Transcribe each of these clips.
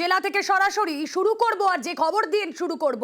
জেলা থেকে সরাসরি শুরু করব আর যে খবর দিয়ে শুরু করব,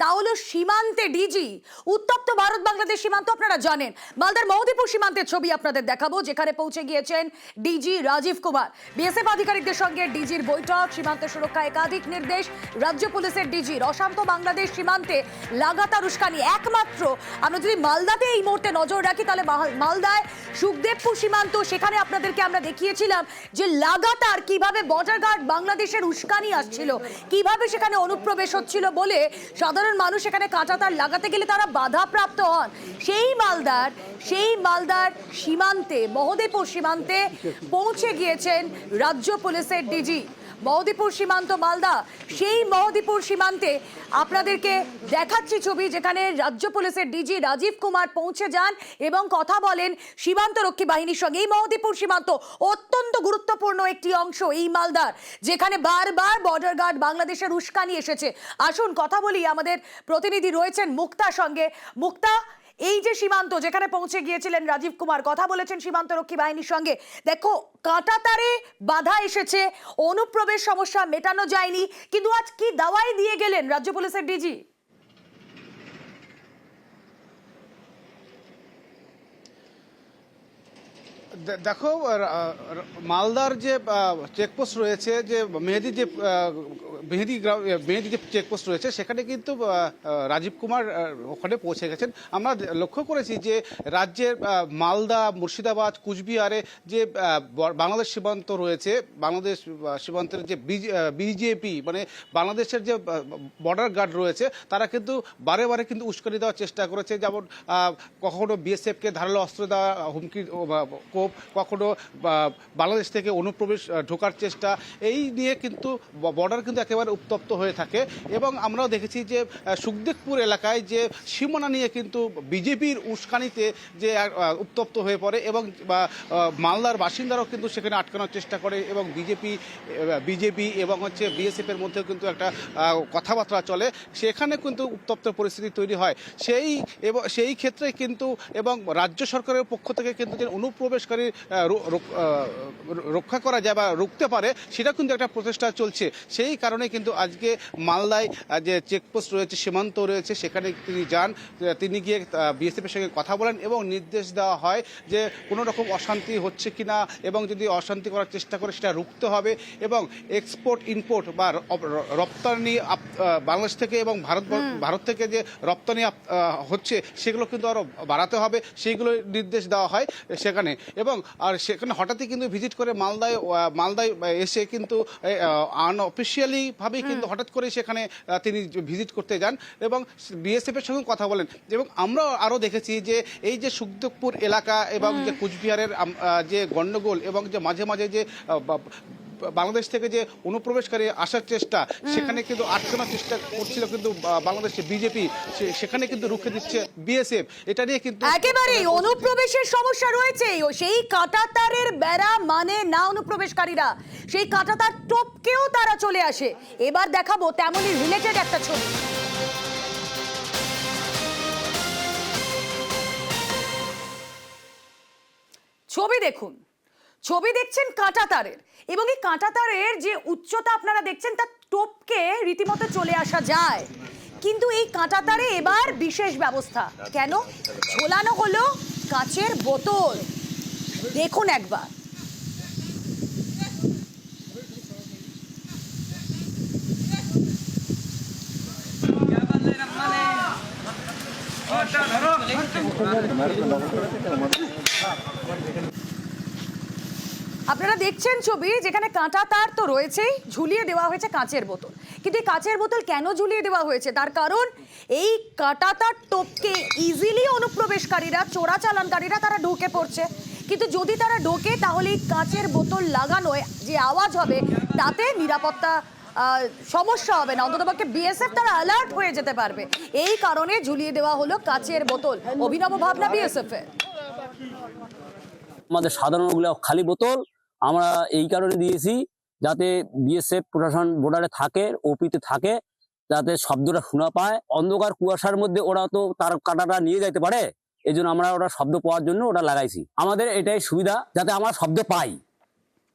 তা হলো সীমান্তে ডিজি, উত্তপ্ত ভারত বাংলাদেশ সীমান্ত, আপনারা জানেন। মালদার মহদীপুর সীমান্তের ছবি আপনাদের দেখাবো, যেখানে পৌঁছে গিয়েছেন ডিজি রাজীব কুমার। বিএসএফ আধিকারিকদের সঙ্গে ডিজির বৈঠক, সীমান্ত সুরক্ষা একাধিক নির্দেশ, রাজ্য পুলিশের ডিজির অশান্ত বাংলাদেশ সীমান্তে লাগাতার উস্কানি। একমাত্র, আমরা যদি মালদাতে এই মুহূর্তে নজর রাখি, তাহলে মালদায় সুখদেবপুর সীমান্ত, সেখানে আপনাদেরকে আমরা দেখিয়েছিলাম যে লাগাতার কীভাবে বর্ডার গার্ড বাংলাদেশের উস্কানি আসছিল। কীভাবে সেখানে অনুপ্রবেশ হচ্ছিল বলে সাধারণ মানুষ এখানে কাঁটাতার লাগাতে গেলে তারা বাধাপ্রাপ্ত হন। সেই মালদার সেই মালদার সীমান্তে মহদেপুর সীমান্তে পৌঁছে গিয়েছেন রাজ্য পুলিশের ডিজি। মহদীপুর সীমান্ত, মালদা। সেই মহদীপুর সীমান্তে আপনাদেরকে দেখাচ্ছি ছবি যেখানে রাজ্য পুলিশের ডিজি রাজীব কুমার পৌঁছে যান এবং কথা বলেন সীমান্ত রক্ষী বাহিনীর সঙ্গে। এই মহদীপুর সীমান্ত অত্যন্ত গুরুত্বপূর্ণ একটি অংশ এই মালদার, যেখানে বারবার বর্ডার গার্ড বাংলাদেশের উস্কানি এসেছে। আসুন, কথা বলি আমাদের প্রতিনিধি রয়েছেন মুক্তার সঙ্গে। মুক্তা এই যে সীমান্ত, যেখানে পৌঁছে গিয়েছিলেন রাজীব কুমার, কথা বলেছেন সীমান্ত রক্ষী বাহিনীর সঙ্গে। দেখো, কাঁটাতারে বাধা এসেছে, অনুপ্রবেশ সমস্যা মেটানো যায়নি, কিন্তু আজ কি দাওয়াই দিয়ে গেলেন রাজ্য পুলিশের ডিজি? দেখো মালদার যে চেকপোস্ট রয়েছে, যে মেহেদি যে মেহেদি মেহেদি যে চেকপোস্ট রয়েছে, সেখানে কিন্তু রাজীব কুমার ওখানে পৌঁছে গেছেন। আমরা লক্ষ্য করেছি যে রাজ্যের মালদা, মুর্শিদাবাদ, কুচবিহারে যে বাংলাদেশ সীমান্ত রয়েছে, বাংলাদেশ সীমান্তের যে বিজেপি মানে বাংলাদেশের যে বর্ডার গার্ড রয়েছে, তারা কিন্তু বারে বারে কিন্তু উস্কানি দেওয়ার চেষ্টা করেছে। যেমন কখনো বিএসএফকে ধারালো অস্ত্র দেওয়া, হুমকি ও কখনো বাংলাদেশ থেকে অনুপ্রবেশ ঢোকার চেষ্টা, এই নিয়ে কিন্তু বর্ডার কিন্তু একেবারে উত্তপ্ত হয়ে থাকে। এবং আমরাও দেখেছি যে সুখদেবপুর এলাকায় যে সীমানা নিয়ে কিন্তু বিজেপির উস্কানিতে যে উত্তপ্ত হয়ে পড়ে এবং মালদার বাসিন্দারাও কিন্তু সেখানে আটকানোর চেষ্টা করে এবং বিজেপি বিজেপি এবং হচ্ছে বিএসএফ এর মধ্যেও কিন্তু একটা কথাবার্তা চলে। সেখানে কিন্তু উত্তপ্ত পরিস্থিতি তৈরি হয়। সেই, এবং, সেই ক্ষেত্রে কিন্তু এবং রাজ্য সরকারের পক্ষ থেকে কিন্তু যে অনুপ্রবেশকারী আহ, রো- রো- আহ, রক্ষা করা যায় বা রুখতে পারে সেটা কিন্তু একটা প্রচেষ্টা চলছে। সেই কারণে কিন্তু আজকে মালদায় যে চেকপোস্ট রয়েছে সীমান্ত রয়েছে সেখানে তিনি যান তিনি গিয়ে বিএসএফের সঙ্গে কথা বলেন এবং নির্দেশ দেওয়া হয় যে কোনো রকম অশান্তি হচ্ছে কি না এবং যদি অশান্তি করার চেষ্টা করে সেটা রুখতে হবে এবং এক্সপোর্ট ইম্পোর্ট বা রপ্তানি বাংলাদেশ থেকে এবং ভারত ভারত থেকে যে রপ্তানি হচ্ছে সেগুলো কিন্তু আরও বাড়াতে হবে। সেইগুলো নির্দেশ দেওয়া হয় সেখানে। এবং আর সেখানে হঠাৎই কিন্তু ভিজিট করে মালদায় মালদায় এসে কিন্তু আনঅফিসিয়ালি ভাবেই কিন্তু হঠাৎ করে সেখানে তিনি ভিজিট করতে যান এবং বিএসএফের সঙ্গে কথা বলেন। এবং আমরা আরও দেখেছি যে এই যে সুখদেবপুর এলাকা এবং যে কুচবিহারের যে গণ্ডগোল এবং যে মাঝে মাঝে যে বাংলাদেশ থেকে যে অনুপ্রবেশকারী আসার চেষ্টা, সেখানে কিন্তু আটকানোর চেষ্টা করছিল কিন্তু বা- বাংলাদেশের বিজেপি সেখানে কিন্তু রুখে দিচ্ছে বিএসএফ। এটা নিয়ে কিন্তু একেবারেই অনুপ্রবেশের সমস্যা রয়েছে। সেই কাঁটাতারের বেড়া মানে না অনুপ্রবেশকারীরা। সেই কাঁটাতার টপকেও তারা চলে আসে। এবার দেখাবো তেমনই রিলেটেড একটা ছবি। ছবি দেখুন। ছবি দেখছেন কাঁটা তারের। এবং এই কাঁটা তারের যে উচ্চতা আপনারা দেখছেন তার টোপকে রীতিমতো চলে আসা যায়। কিন্তু এই কাঁটা তারে এবার বিশেষ ব্যবস্থা। কেন? ঝোলানো হলো কাচের বোতল। দেখুন একবার। আপনারা দেখছেন ছবি যেখানে কাঁটা তার তো রয়েছেই, ঝুলিয়ে দেওয়া হয়েছে কাঁচের বোতল। কিন্তু এই কাঁচের বোতল কেন ঝুলিয়ে দেওয়া হয়েছে? তার কারণ এই কাঁটা তার টোপকে ইজিলি অনুপ্রবেশকারীরা চোরাচালানকারীরা তারা ঢুকে পড়ছে। কিন্তু যদি তারা ঢোকে, তাহলে এই কাঁচের বোতল লাগানোয় যে আওয়াজ হবে, তাতে নিরাপত্তা সমস্যা হবে না। অন্ততপক্ষে বিএসএফ তারা অ্যালার্ট হয়ে যেতে পারবে। এই কারণে ঝুলিয়ে দেওয়া হলো কাঁচের বোতল। অভিনব ভাবনা বিএসএফ আমাদের সাধারণ ওগুলো খালি বোতল আমরা এই কারণে দিয়েছি যাতে বিএসএফ প্রশাসন বর্ডারে থাকে ওপিতে থাকে, যাতে শব্দটা শোনা পায়। অন্ধকার কুয়াশার মধ্যে ওরা তো তার কাটাটা নিয়ে যাইতে পারে এই আমরা ওরা শব্দ পাওয়ার জন্য ওটা লাগাইছি। আমাদের এটাই সুবিধা যাতে আমরা শব্দ পাই।